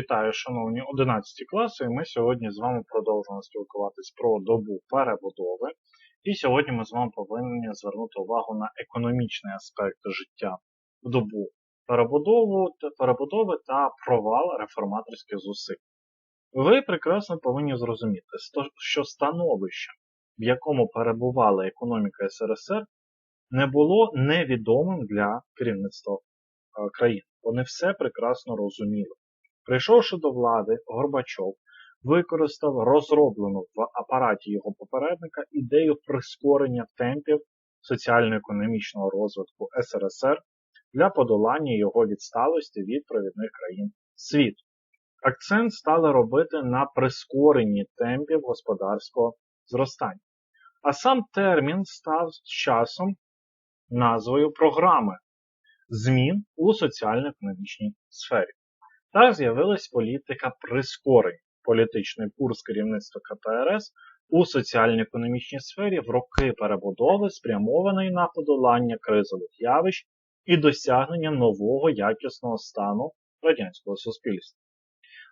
Вітаю, шановні 11 класи, і ми сьогодні з вами продовжуємо спілкуватись про добу перебудови. І сьогодні ми з вами повинні звернути увагу на економічний аспект життя в добу перебудови, та провал реформаторських зусиль. Ви прекрасно повинні зрозуміти, що становище, в якому перебувала економіка СРСР, не було невідомим для керівництва країни. Вони все прекрасно розуміли. Прийшовши до влади, Горбачов використав розроблену в апараті його попередника ідею прискорення темпів соціально-економічного розвитку СРСР для подолання його відсталості від провідних країн світу. Акцент стали робити на прискоренні темпів господарського зростання. А сам термін став з часом назвою програми змін у соціально-економічній сфері. Так з'явилась політика прискорень, політичний курс керівництва КПРС у соціально-економічній сфері в роки перебудови, спрямований на подолання кризових явищ і досягнення нового якісного стану радянського суспільства.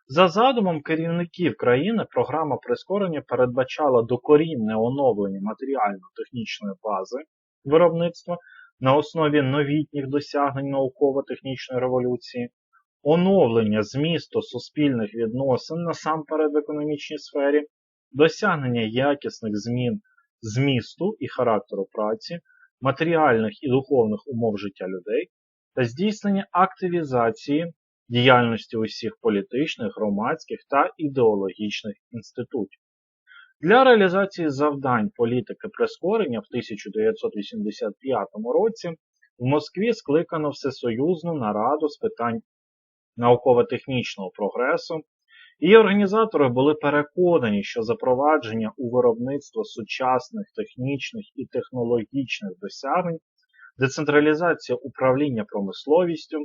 За задумом керівників країни, програма прискорення передбачала докорінне оновлення матеріально-технічної бази виробництва на основі новітніх досягнень науково-технічної революції, оновлення змісту суспільних відносин насамперед в економічній сфері, досягнення якісних змін змісту і характеру праці, матеріальних і духовних умов життя людей та здійснення активізації діяльності усіх політичних, громадських та ідеологічних інститутів. Для реалізації завдань політики прискорення в 1985 році в Москві скликано Всесоюзну нараду з питань науково-технічного прогресу, Її організатори були переконані, що запровадження у виробництво сучасних технічних і технологічних досягнень, децентралізація управління промисловістю,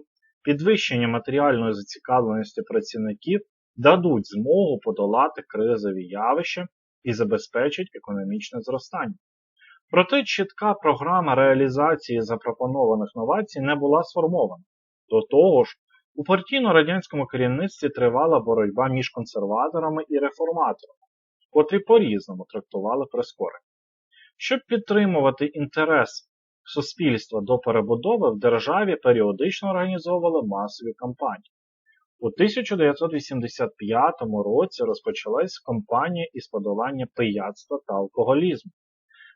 підвищення матеріальної зацікавленості працівників дадуть змогу подолати кризові явища і забезпечать економічне зростання. Проте чітка програма реалізації запропонованих новацій не була сформована. До того ж, у партійно-радянському керівництві тривала боротьба між консерваторами і реформаторами, котрі по-різному трактували прискорення. Щоб підтримувати інтерес суспільства до перебудови, в державі періодично організовували масові кампанії. У 1985 році розпочалась кампанія із подолання пияцтва та алкоголізму.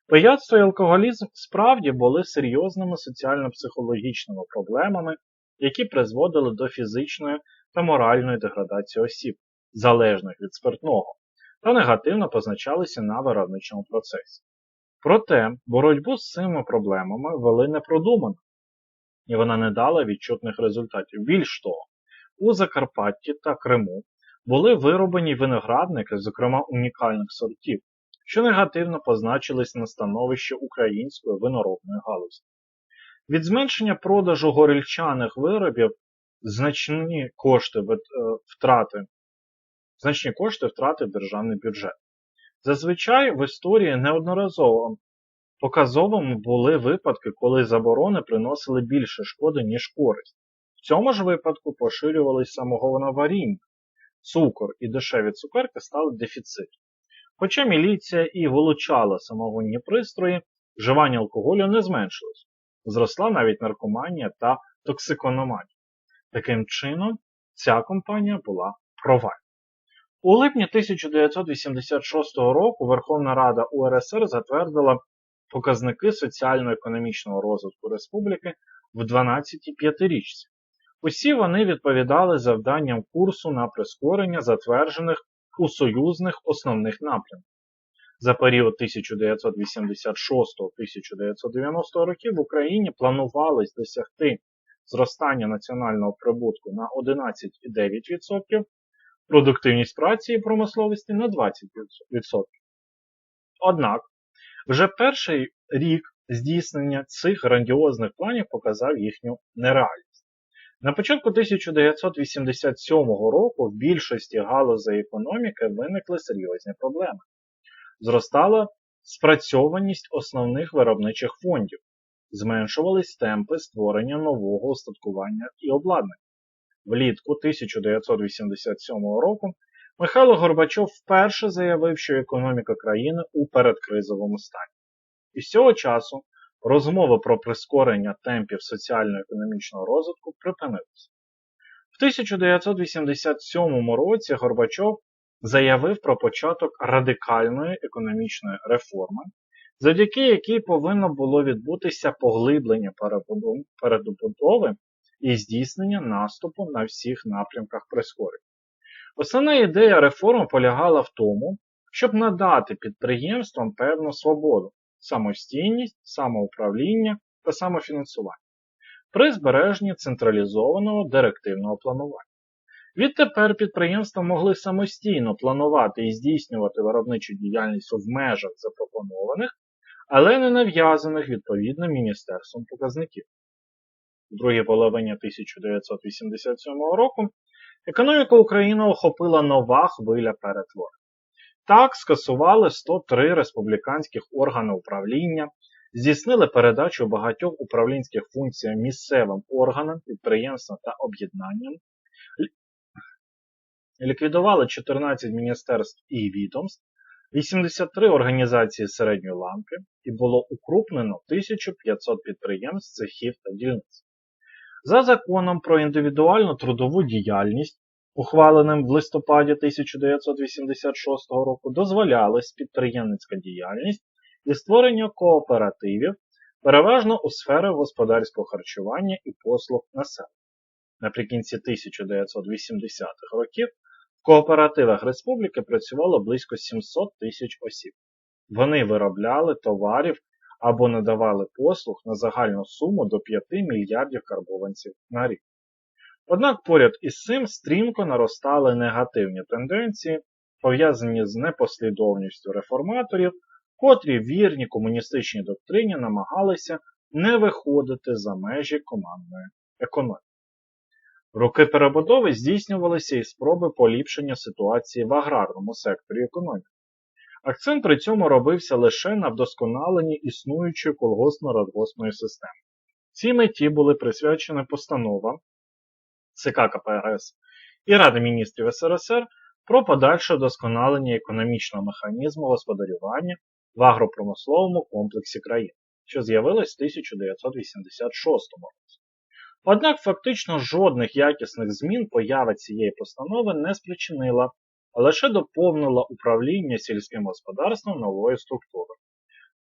Пияцтво і алкоголізм справді були серйозними соціально-психологічними проблемами, які призводили до фізичної та моральної деградації осіб, залежних від спиртного, та негативно позначалися на виробничому процесі. Проте боротьбу з цими проблемами вели непродумано, і вона не дала відчутних результатів. Більш того, у Закарпатті та Криму були вироблені виноградники, зокрема унікальних сортів, що негативно позначились на становище української виноробної галузі. Від зменшення продажу горільчаних виробів значні кошти е, втрати значні кошти втрати державний бюджет. Зазвичай в історії неодноразово показовими були випадки, коли заборони приносили більше шкоди, ніж користь. В цьому ж випадку поширювалися самогоноваріння, цукор і дешеві цукерки стали дефіцитом. Хоча міліція і вилучала самогонні пристрої, вживання алкоголю не зменшилось зросла навіть наркоманія та токсикономанія. Таким чином, ця компанія була провальна. У липні 1986 року Верховна Рада УРСР затвердила показники соціально-економічного розвитку республіки в 12-й п'ятирічці. Усі вони відповідали завданням курсу на прискорення затверджених у союзних основних напрямках. За період 1986-1990 років в Україні планувалось досягти зростання національного прибутку на 11,9%, продуктивність праці і промисловості на 20%. Однак, вже перший рік здійснення цих грандіозних планів показав їхню нереальність. На початку 1987 року в більшості галузей економіки виникли серйозні проблеми зростала спрацьованість основних виробничих фондів, зменшувались темпи створення нового устаткування і обладнання. влітку 1987 року Михайло Горбачов вперше заявив, що економіка країни у передкризовому стані. І з цього часу розмови про прискорення темпів соціально-економічного розвитку припинилися. В 1987 році Горбачов заявив про початок радикальної економічної реформи, завдяки якій повинно було відбутися поглиблення передбудови і здійснення наступу на всіх напрямках прискорення. Основна ідея реформи полягала в тому, щоб надати підприємствам певну свободу, самостійність, самоуправління та самофінансування при збереженні централізованого директивного планування. Відтепер підприємства могли самостійно планувати і здійснювати виробничу діяльність в межах запропонованих, але не нав'язаних відповідним міністерством показників. У другій половині 1987 року економіку України охопила нова хвиля перетворень. Так, скасували 103 республіканських органи управління, здійснили передачу багатьох управлінських функцій місцевим органам, підприємствам та об'єднанням, ліквідували 14 міністерств і відомств, 83 організації середньої ланки і було укрупнено 1500 підприємств, цехів та дільниць. За законом про індивідуальну трудову діяльність, ухваленим в листопаді 1986 року, дозволялась підприємницька діяльність і створення кооперативів, переважно у сфері господарського харчування і послуг населення. Наприкінці 1980-х років кооперативах республіки працювало близько 700 тисяч осіб. Вони виробляли товарів або надавали послуг на загальну суму до 5 мільярдів карбованців на рік. Однак поряд із цим стрімко наростали негативні тенденції, пов'язані з непослідовністю реформаторів, котрі вірні комуністичній доктрині намагалися не виходити за межі командної економіки. Роки перебудови здійснювалися і спроби поліпшення ситуації в аграрному секторі економіки. Акцент при цьому робився лише на вдосконаленні існуючої колгоспно-радгоспної системи. Цій меті були присвячені постанова ЦК КПРС і Ради міністрів СРСР про подальше вдосконалення економічного механізму господарювання в агропромисловому комплексі країн, що з'явилась в 1986 році. Однак фактично жодних якісних змін поява цієї постанови не спричинила, а лише доповнила управління сільським господарством новою структурою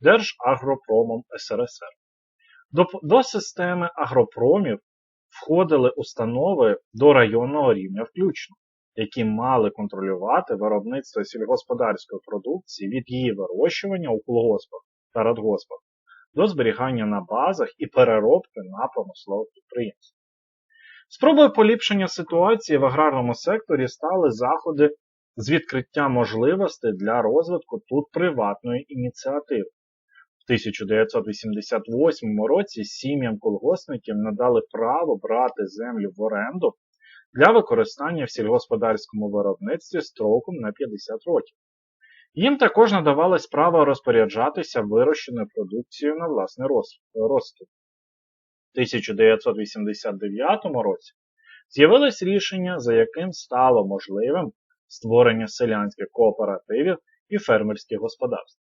Держагропромом СРСР. До, до системи агропромів входили установи до районного рівня включно, які мали контролювати виробництво сільгосподарської продукції від її вирощування у колгоспах та радгоспах до зберігання на базах і переробки на промислових підприємствах. Спробою поліпшення ситуації в аграрному секторі стали заходи з відкриття можливостей для розвитку тут приватної ініціативи. В 1988 році сім'ям колгоспників надали право брати землю в оренду для використання в сільгосподарському виробництві строком на 50 років. Їм також надавалось право розпоряджатися вирощеною продукцією на власний розсуд. В 1989 році з'явилось рішення, за яким стало можливим створення селянських кооперативів і фермерських господарств.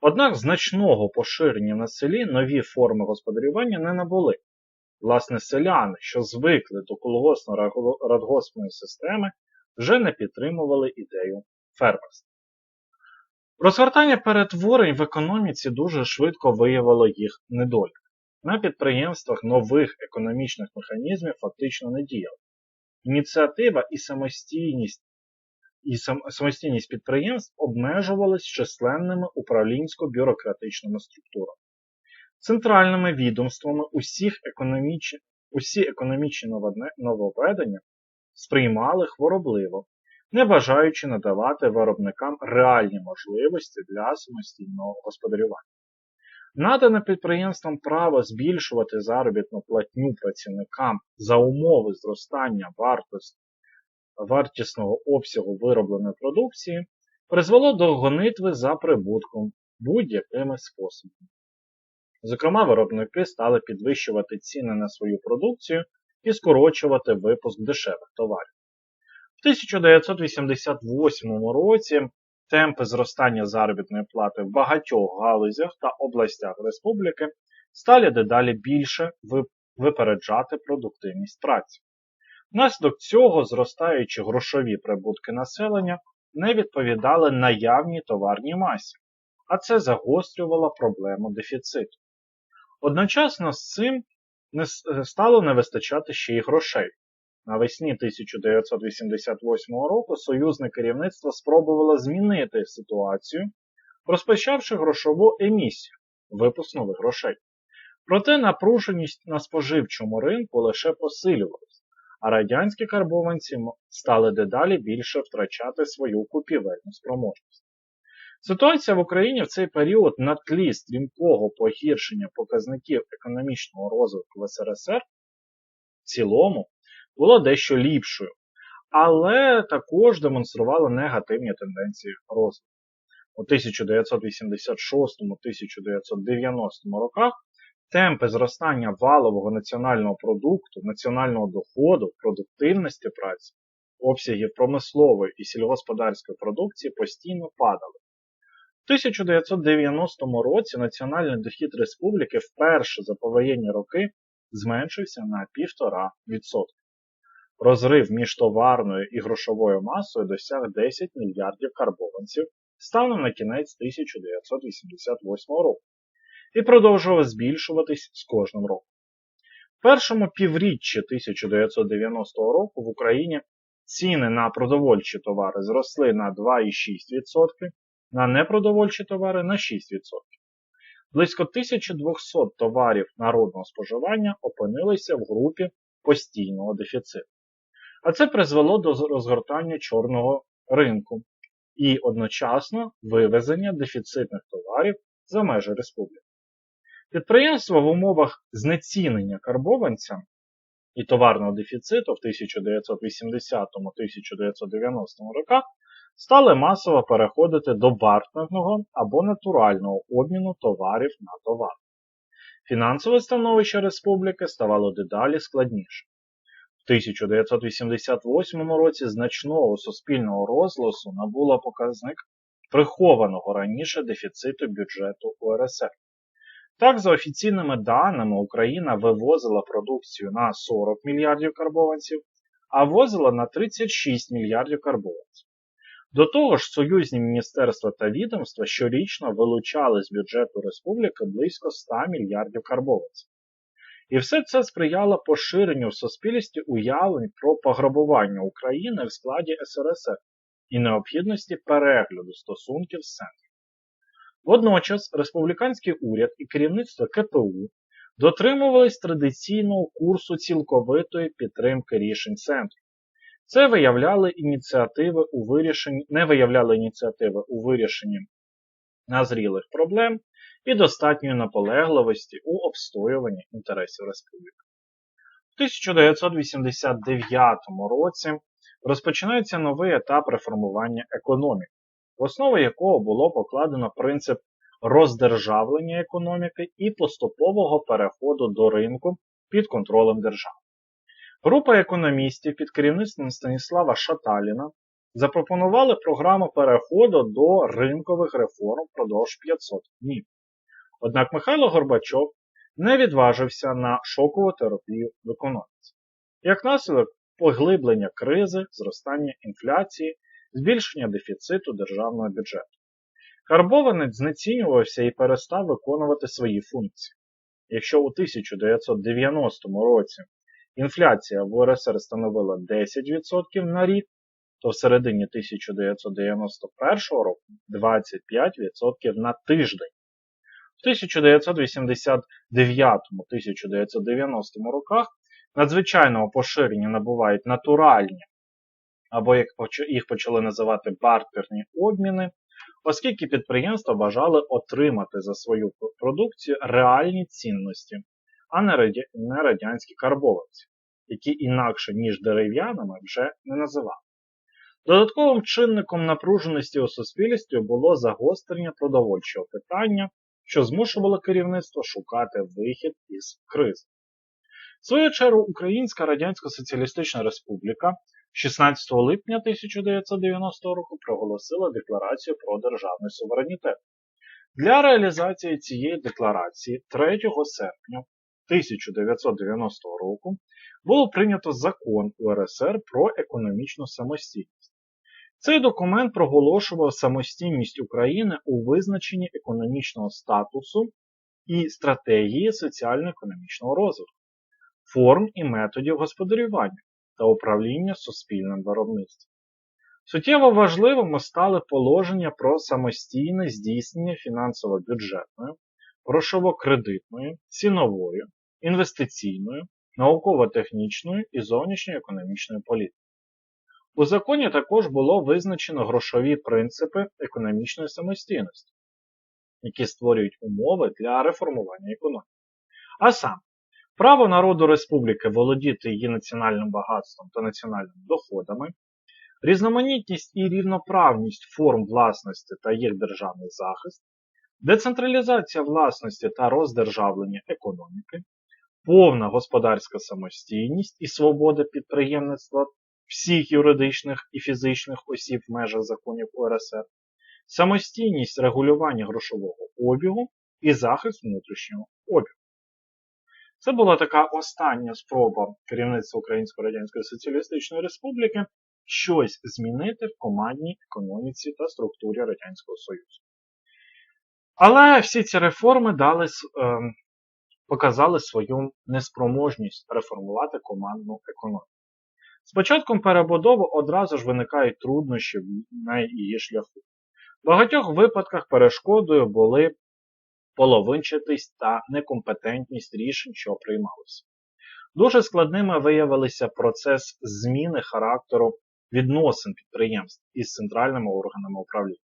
Однак значного поширення на селі нові форми господарювання не набули. Власне, селяни, що звикли до колгосно-радгоспної системи, вже не підтримували ідею фермерства. Розгортання перетворень в економіці дуже швидко виявило їх недолік. На підприємствах нових економічних механізмів фактично не діяли. Ініціатива і самостійність і самостійність підприємств обмежувались численними управлінсько-бюрократичними структурами. Центральними відомствами усіх економічні, усі економічні нововведення сприймали хворобливо, не бажаючи надавати виробникам реальні можливості для самостійного господарювання. Надане підприємствам право збільшувати заробітну платню працівникам за умови зростання вартості, вартісного обсягу виробленої продукції призвело до гонитви за прибутком будь-якими способами. Зокрема, виробники стали підвищувати ціни на свою продукцію і скорочувати випуск дешевих товарів. В 1988 році темпи зростання заробітної плати в багатьох галузях та областях республіки стали дедалі більше випереджати продуктивність праці. Внаслідок цього зростаючі грошові прибутки населення не відповідали наявній товарній масі, а це загострювало проблему дефіциту. Одночасно з цим не стало не вистачати ще й грошей. Навесні 1988 року союзне керівництво спробувало змінити ситуацію, розпочавши грошову емісію випуск нових грошей. Проте напруженість на споживчому ринку лише посилювалась, а радянські карбованці стали дедалі більше втрачати свою купівельну спроможність. Ситуація в Україні в цей період на тлі стрімкого погіршення показників економічного розвитку в СРСР в цілому була дещо ліпшою, але також демонструвала негативні тенденції розвитку. У 1986-1990 роках темпи зростання валового національного продукту, національного доходу, продуктивності праці, обсягів промислової і сільгосподарської продукції постійно падали. У 1990 році національний дохід республіки вперше за повоєнні роки зменшився на 1,5%. Розрив між товарною і грошовою масою досяг 10 мільярдів карбованців станом на кінець 1988 року і продовжував збільшуватись з кожним роком. В першому півріччі 1990 року в Україні ціни на продовольчі товари зросли на 2,6%, на непродовольчі товари на 6%. Близько 1200 товарів народного споживання опинилися в групі постійного дефіциту. А це призвело до розгортання чорного ринку і одночасно вивезення дефіцитних товарів за межі республіки. Підприємства в умовах знецінення карбованця і товарного дефіциту в 1980-1990 роках стали масово переходити до бартерного або натурального обміну товарів на товар. Фінансове становище республіки ставало дедалі складніше. В 1988 році значного суспільного розголосу набула показник прихованого раніше дефіциту бюджету УРСР. Так, за офіційними даними, Україна вивозила продукцію на 40 мільярдів карбованців, а ввозила на 36 мільярдів карбованців. До того ж, союзні міністерства та відомства щорічно вилучали з бюджету республіки близько 100 мільярдів карбованців. І все це сприяло поширенню в суспільстві уявлень про пограбування України в складі СРСР і необхідності перегляду стосунків з центром. Водночас республіканський уряд і керівництво КПУ дотримувались традиційного курсу цілковитої підтримки рішень центру. Це виявляли ініціативи у вирішенні, не виявляли ініціативи у вирішенні назрілих проблем і достатньої наполегливості у обстоюванні інтересів республіки. У 1989 році розпочинається новий етап реформування економіки, в основу якого було покладено принцип роздержавлення економіки і поступового переходу до ринку під контролем держави. Група економістів під керівництвом Станіслава Шаталіна запропонували програму переходу до ринкових реформ впродовж 500 днів. Однак Михайло Горбачов не відважився на шокову терапію в економіці. Як наслідок поглиблення кризи, зростання інфляції, збільшення дефіциту державного бюджету. Карбованець знецінювався і перестав виконувати свої функції. Якщо у 1990 році інфляція в УРСР становила 10% на рік, то в середині 1991 року 25% на тиждень. В 1989-1990 роках надзвичайного поширення набувають натуральні, або як їх почали називати бартерні обміни, оскільки підприємства бажали отримати за свою продукцію реальні цінності, а не радянські карбованці, які інакше, ніж дерев'яними, вже не називали. Додатковим чинником напруженості у суспільстві було загострення продовольчого питання, що змушувало керівництво шукати вихід із кризи. В свою чергу Українська Радянська Соціалістична Республіка 16 липня 1990 року проголосила декларацію про державний суверенітет. Для реалізації цієї декларації 3 серпня 1990 року було прийнято закон УРСР про економічну самостійність. Цей документ проголошував самостійність України у визначенні економічного статусу і стратегії соціально-економічного розвитку, форм і методів господарювання та управління суспільним виробництвом. Суттєво важливими стали положення про самостійне здійснення фінансово-бюджетної, грошово-кредитної, цінової, інвестиційної, науково-технічної і зовнішньоекономічної політики. У законі також було визначено грошові принципи економічної самостійності, які створюють умови для реформування економіки. А саме, право народу республіки володіти її національним багатством та національними доходами, різноманітність і рівноправність форм власності та їх державний захист, децентралізація власності та роздержавлення економіки, повна господарська самостійність і свобода підприємництва всіх юридичних і фізичних осіб в межах законів УРСР, самостійність регулювання грошового обігу і захист внутрішнього обігу. Це була така остання спроба керівництва Української Радянської Соціалістичної Республіки щось змінити в командній економіці та структурі Радянського Союзу. Але всі ці реформи дали, е, показали свою неспроможність реформувати командну економіку. З початком перебудови одразу ж виникають труднощі на її шляху. В багатьох випадках перешкодою були половинчатість та некомпетентність рішень, що приймалися. Дуже складними виявилися процес зміни характеру відносин підприємств із центральними органами управління.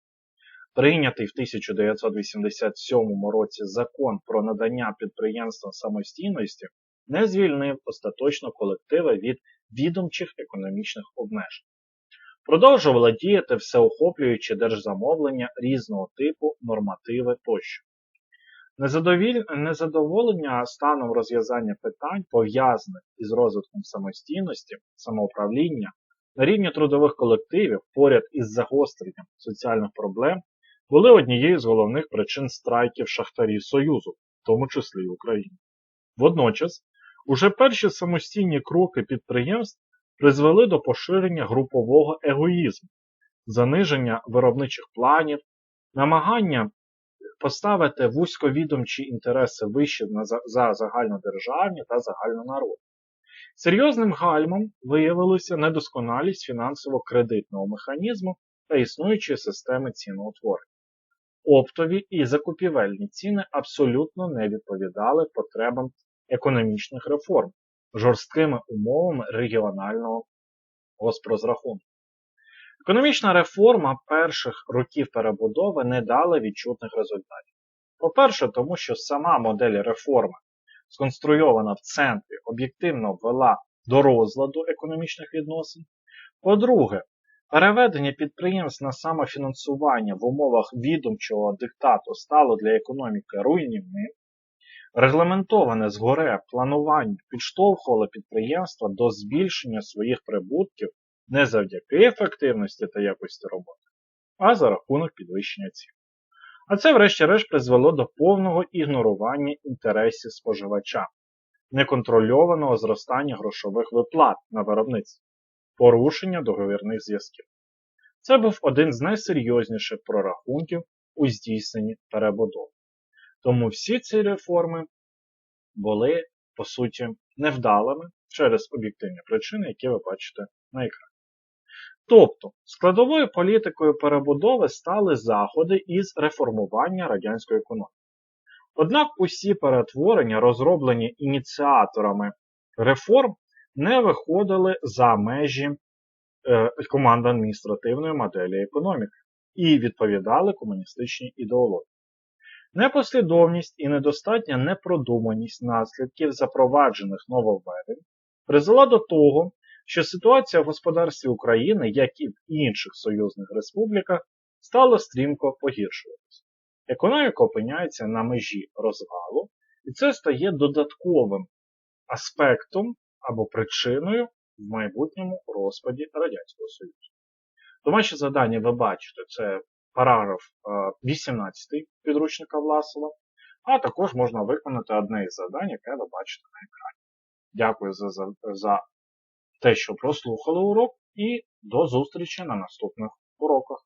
Прийнятий в 1987 році закон про надання підприємствам самостійності не звільнив остаточно колективи від відомчих економічних обмежень. Продовжувала діяти всеохоплюючі держзамовлення різного типу, нормативи тощо. Незадоволення станом розв'язання питань, пов'язаних із розвитком самостійності, самоуправління на рівні трудових колективів поряд із загостренням соціальних проблем, були однією з головних причин страйків шахтарів Союзу, в тому числі України. Водночас, уже перші самостійні кроки підприємств призвели до поширення групового егоїзму, заниження виробничих планів, намагання поставити вузьковідомчі інтереси вище за загальнодержавні та загальнонародні. Серйозним гальмом виявилася недосконалість фінансово-кредитного механізму та існуючої системи ціноутворення. Оптові і закупівельні ціни абсолютно не відповідали потребам економічних реформ, жорсткими умовами регіонального госпрозрахунку. Економічна реформа перших років перебудови не дала відчутних результатів. По-перше, тому що сама модель реформи, сконструйована в центрі, об'єктивно ввела до розладу економічних відносин. По-друге, переведення підприємств на самофінансування в умовах відомчого диктату стало для економіки руйнівним. Регламентоване згоре планування підштовхувало підприємства до збільшення своїх прибутків не завдяки ефективності та якості роботи, а за рахунок підвищення цін. А це, врешті-решт, призвело до повного ігнорування інтересів споживача, неконтрольованого зростання грошових виплат на виробництві, порушення договірних зв'язків. Це був один з найсерйозніших прорахунків у здійсненні перебудови. Тому всі ці реформи були, по суті, невдалими через об'єктивні причини, які ви бачите на екрані. Тобто, складовою політикою перебудови стали заходи із реформування радянської економіки. Однак усі перетворення, розроблені ініціаторами реформ, не виходили за межі е, команди адміністративної моделі економіки і відповідали комуністичній ідеології. Непослідовність і недостатня непродуманість наслідків запроваджених нововведень призвела до того, що ситуація в господарстві України, як і в інших союзних республіках, стала стрімко погіршуватися. Економіка опиняється на межі розвалу, і це стає додатковим аспектом або причиною в майбутньому розпаді Радянського Союзу. Домашнє завдання ви бачите, це параграф 18 підручника Власова, а також можна виконати одне із завдань, яке ви бачите на екрані. Дякую за, за, за те, що прослухали урок, і до зустрічі на наступних уроках.